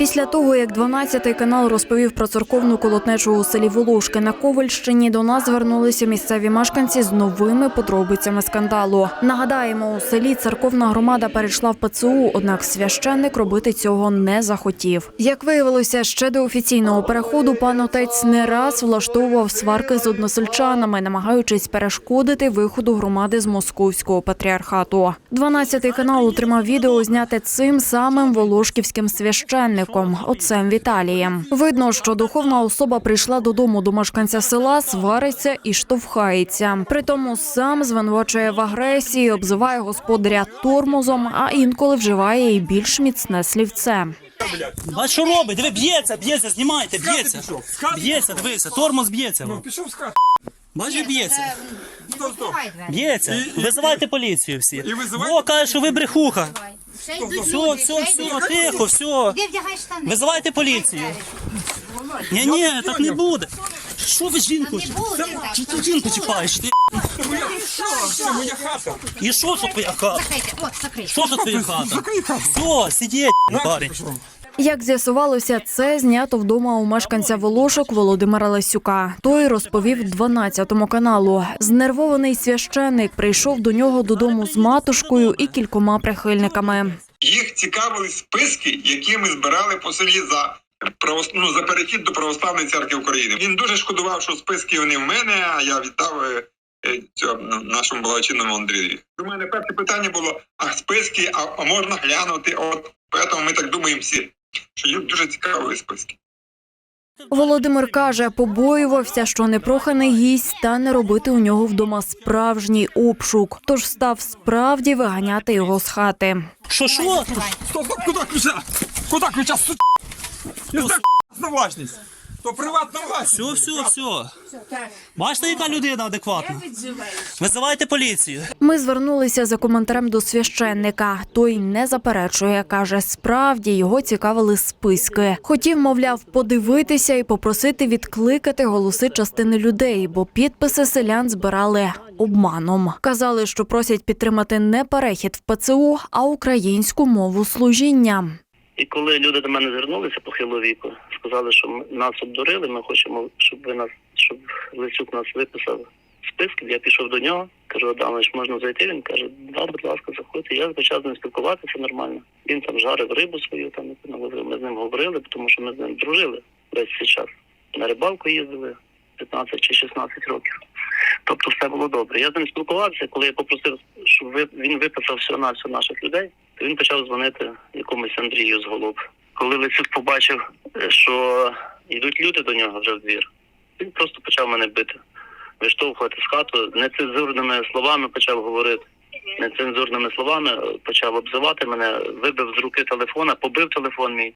Після того, як 12-й канал розповів про церковну колотнечу у селі Волошки на Ковальщині, до нас звернулися місцеві мешканці з новими подробицями скандалу. Нагадаємо, у селі церковна громада перейшла в ПЦУ, однак священник робити цього не захотів. Як виявилося, ще до офіційного переходу пан отець не раз влаштовував сварки з односельчанами, намагаючись перешкодити виходу громади з московського патріархату. 12-й канал отримав відео зняте цим самим волошківським священником, отцем Віталієм. Видно, що духовна особа прийшла додому до мешканця села, свариться і штовхається. Притому сам звинувачує в агресії, обзиває господаря тормозом, а інколи вживає і більш міцне слівце. Бач, що робить? Диви, б'ється, б'ється, знімайте, б'ється. Б'ється, дивися, тормоз б'ється. Ну, пішов з хати. Бачиш, б'ється. Б'ється. Визивайте поліцію всі. І визивайте- каже, що ви брехуха. Ще йдуть Все, люди, все, ще йдуть все, люди. тихо, все. Де вдягай штани? Визивайте поліцію. Ні, ні, так не буде. Що ви жінку? Не буде так. Чи ти жінку чіпаєш? Ти? Це моя хата. І що це твоя хата? Закрийте, от, закрийте. Що це твоя хата? Закрий хату. Все, сидіть, парень. Як з'ясувалося, це знято вдома у мешканця Волошок Володимира Лесюка. Той розповів 12-му каналу. Знервований священник прийшов до нього додому з матушкою і кількома прихильниками. Їх цікавили списки, які ми збирали по селі за ну, за перехід до православної церкви України. Він дуже шкодував, що списки вони в мене, а я віддав е, е, ну, нашому благочинному Андрію. У мене перше питання було: а списки, а можна глянути? От тому ми так думаємо всі, що їх дуже цікавили списки. Володимир каже, побоювався, що непроханий гість стане робити у нього вдома справжній обшук, тож став справді виганяти його з хати. Що, що? Стоп, стоп, куди ключа? Куди ключа? Су... Я знаю, на власність. То приватна власність. Все, все, все. Бачите, яка людина адекватна? Визивайте поліцію. Ми звернулися за коментарем до священника. Той не заперечує, каже, справді його цікавили списки. Хотів, мовляв, подивитися і попросити відкликати голоси частини людей, бо підписи селян збирали обманом. Казали, що просять підтримати не перехід в ПЦУ, а українську мову служіння. І коли люди до мене звернулися похилого віку, сказали, що ми- нас обдурили, ми хочемо, щоб ви нас, щоб Лисюк нас виписав списки. Я пішов до нього, кажу, Адамович, можна зайти? Він каже, да, будь ласка, заходьте. Я почав з ним спілкуватися нормально. Він там жарив рибу свою, там ми з ним говорили, тому що ми з ним дружили весь цей час. На рибалку їздили 15 чи 16 років. Тобто все було добре. Я з ним спілкувався, коли я попросив, щоб він виписав все на все наших людей, то він почав дзвонити якомусь Андрію з голуб. Коли Лисюк побачив, що йдуть люди до нього вже в двір, він просто почав мене бити, виштовхувати з хату, нецензурними словами почав говорити. Нецензурними словами почав обзивати мене, вибив з руки телефона, побив телефон мій.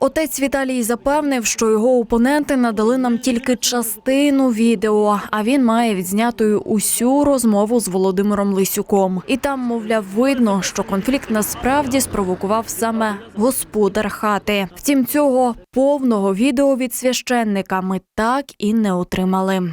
Отець Віталій запевнив, що його опоненти надали нам тільки частину відео, а він має відзнятою усю розмову з Володимиром Лисюком. І там, мовляв, видно, що конфлікт насправді спровокував саме господар хати. Втім, цього повного відео від священника ми так і не отримали.